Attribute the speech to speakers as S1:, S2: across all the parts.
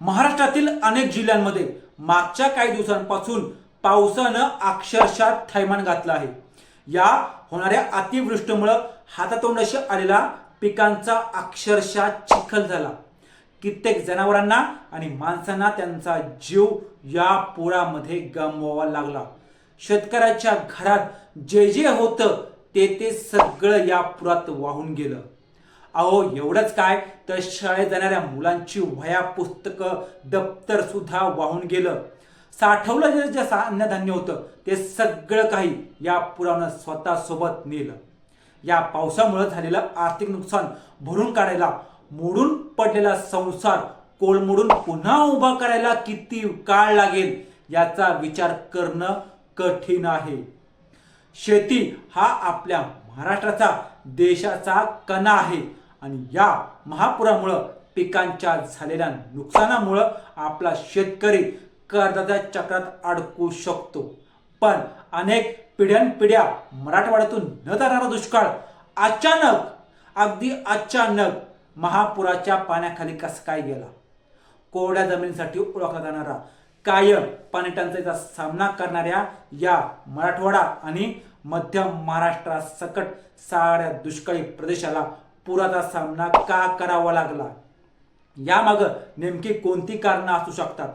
S1: महाराष्ट्रातील अनेक जिल्ह्यांमध्ये मागच्या काही दिवसांपासून पावसानं अक्षरशः थैमान घातलं आहे. या होणाऱ्या अतिवृष्टीमुळं हातातोंडाशी आलेला पिकांचा अक्षरशः चिखल झाला. कित्येक जनावरांना आणि माणसांना त्यांचा जीव या पुरामध्ये गमवावा लागला. शेतकऱ्याच्या घरात जे जे होतं ते ते सगळं या पुरात वाहून गेलं. अहो एवढंच काय? तर शाळेत जाणाऱ्या मुलांची वह्या पुस्तकं दप्तर सुद्धा वाहून गेलं. साठवलं जे जे अन्नधान्य होतं ते सगळं काही या पुरानं स्वतःसोबत नेलं. या पावसामुळे झालेलं आर्थिक नुकसान भरून काढायला मोडून पडलेला संसार कोलमोडून पुन्हा उभा करायला किती काळ लागेल याचा विचार करणं कठीण आहे. शेती हा आपल्या महाराष्ट्राचा देशाचा कणा आहे. आणि या महापुरामुळं पिकांच्या झालेल्या नुकसानामुळं आपला शेतकरी कर्जाच्या चक्रात अडकू शकतो. पण अनेक पिढ्यानपिढ्या मराठवाड्यातून न जाणारा दुष्काळ अचानक अगदी अचानक महापुराच्या पाण्याखाली कसं काय गेला? कोरड्या जमिनीसाठी ओळखला जाणारा कायम पाणी टंचाईचा सामना करणाऱ्या या मराठवाडा आणि मध्य महाराष्ट्रासकट साऱ्या दुष्काळी प्रदेशाला पुराचा सामना का करावा लागला? यामागं नेमकी कोणती कारणं असू शकतात?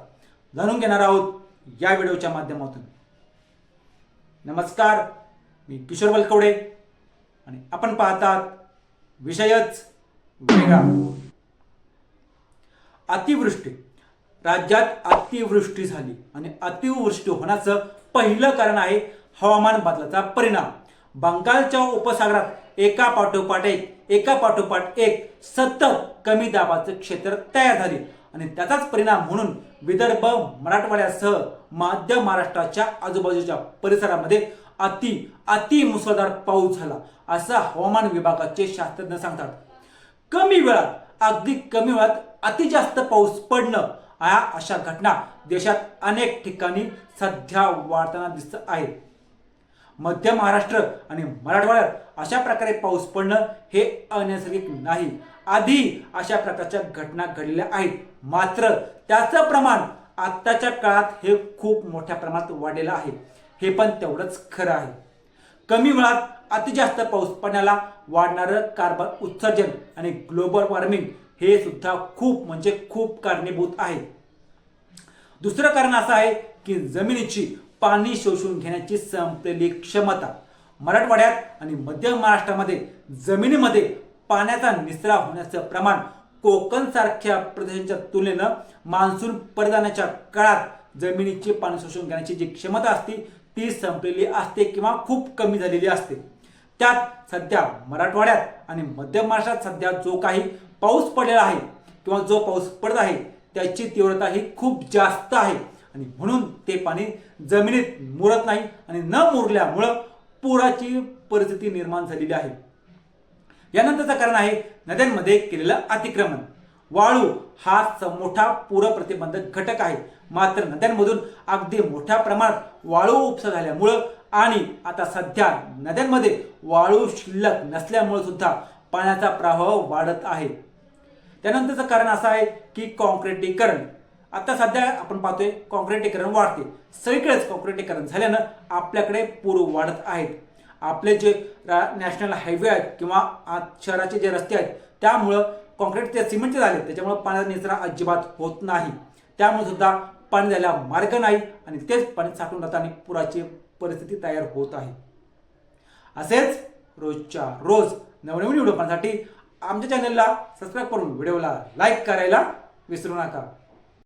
S1: जाणून घेणार आहोत या व्हिडिओच्या माध्यमातून. नमस्कार मी किशोर बलकवडे आणि आपण पाहतात विषयच वेगळा. अतिवृष्टी. राज्यात अतिवृष्टी झाली आणि अतिवृष्टी होण्याचं पहिलं कारण आहे हवामान बदलाचा परिणाम. बंगालच्या उपसागरात एका पाठोपाठ एक एका पाठोपाठ एक सतत कमी दाबाचं क्षेत्र तयार झाले. आणि त्याचाच परिणाम म्हणून विदर्भ मराठवाड्यासह मध्य महाराष्ट्राच्या आजूबाजूच्या परिसरामध्ये अति अति मुसळधार पाऊस झाला असं हवामान विभागाचे शास्त्रज्ञ सांगतात. कमी वेळात अगदी कमी वेळात अति जास्त पाऊस पडणं या अशा घटना देशात अनेक ठिकाणी सध्या वाढताना दिसत आहेत. मध्य महाराष्ट्र आणि मराठवाड्यात अशा प्रकारे पाऊस पडणं हे अनैसर्गिक नाही. आधी अशा प्रकारच्या घटना घडलेल्या आहेत. मात्र त्याचं प्रमाण आत्ताच्या काळात हे खूप मोठ्या प्रमाणात वाढलेलं आहे. हे पण तेवढंच खरं आहे. कमी वेळात अति जास्त पाऊस पडण्याला वाढणारं कार्बन उत्सर्जन आणि ग्लोबल वॉर्मिंग हे सुद्धा खूप म्हणजे खूप कारणीभूत आहे. दुसरं कारण असं आहे की जमिनीची पाणी शोषून घेण्याची संपलेली क्षमता. मराठवाड्यात आणि मध्य महाराष्ट्रामध्ये जमिनीमध्ये पाण्याचा निचरा होण्याचं प्रमाण कोकणसारख्या प्रदेशांच्या तुलनेनं मान्सून परिधानाच्या काळात जमिनीची पाणी शोषून घेण्याची जी क्षमता असते ती संपलेली असते किंवा खूप कमी झालेली असते. त्यात सध्या मराठवाड्यात आणि मध्य महाराष्ट्रात सध्या जो काही पाऊस पडलेला आहे किंवा जो पाऊस पडत आहे त्याची तीव्रता ही खूप जास्त आहे. आणि म्हणून ते पाणी जमिनीत मुरत नाही आणि न मुरल्यामुळं पुराची परिस्थिती निर्माण झालेली आहे. यानंतरचं कारण आहे नद्यांमध्ये केलेलं अतिक्रमण. वाळू हा मोठा पूर प्रतिबंधक घटक आहे. मात्र नद्यांमधून अगदी मोठ्या प्रमाणात वाळू उपसा झाल्यामुळं आणि आता सध्या नद्यांमध्ये वाळू शिल्लक नसल्यामुळे सुद्धा पाण्याचा प्रवाह वाढत आहे. त्यानंतरचं कारण असं आहे की कॉन्क्रिटीकरण. आता सध्या आपण पाहतोय कॉन्क्रिटीकरण वाढते. सगळीकडेच कॉन्क्रिटीकरण झाल्यानं आपल्याकडे पूर वाढत आहेत. आपले जे रा- नॅशनल हायवे आहेत किंवा आत- शहराचे जे रस्ते आहेत त्यामुळं कॉन्क्रीट ते सिमेंटचे झाले त्याच्यामुळं पाण्याचा निचरा अजिबात होत नाही. त्यामुळे सुद्धा पाणी जायला मार्ग नाही आणि तेच पाणी साठून राहतं आणि पुराची परिस्थिती तयार होत आहे. असेच रोजच्या रोज नवनवीन व्हिडिओ पाहण्यासाठी आमच्या चॅनलला सबस्क्राईब करून व्हिडिओला लाईक करायला विसरू नका.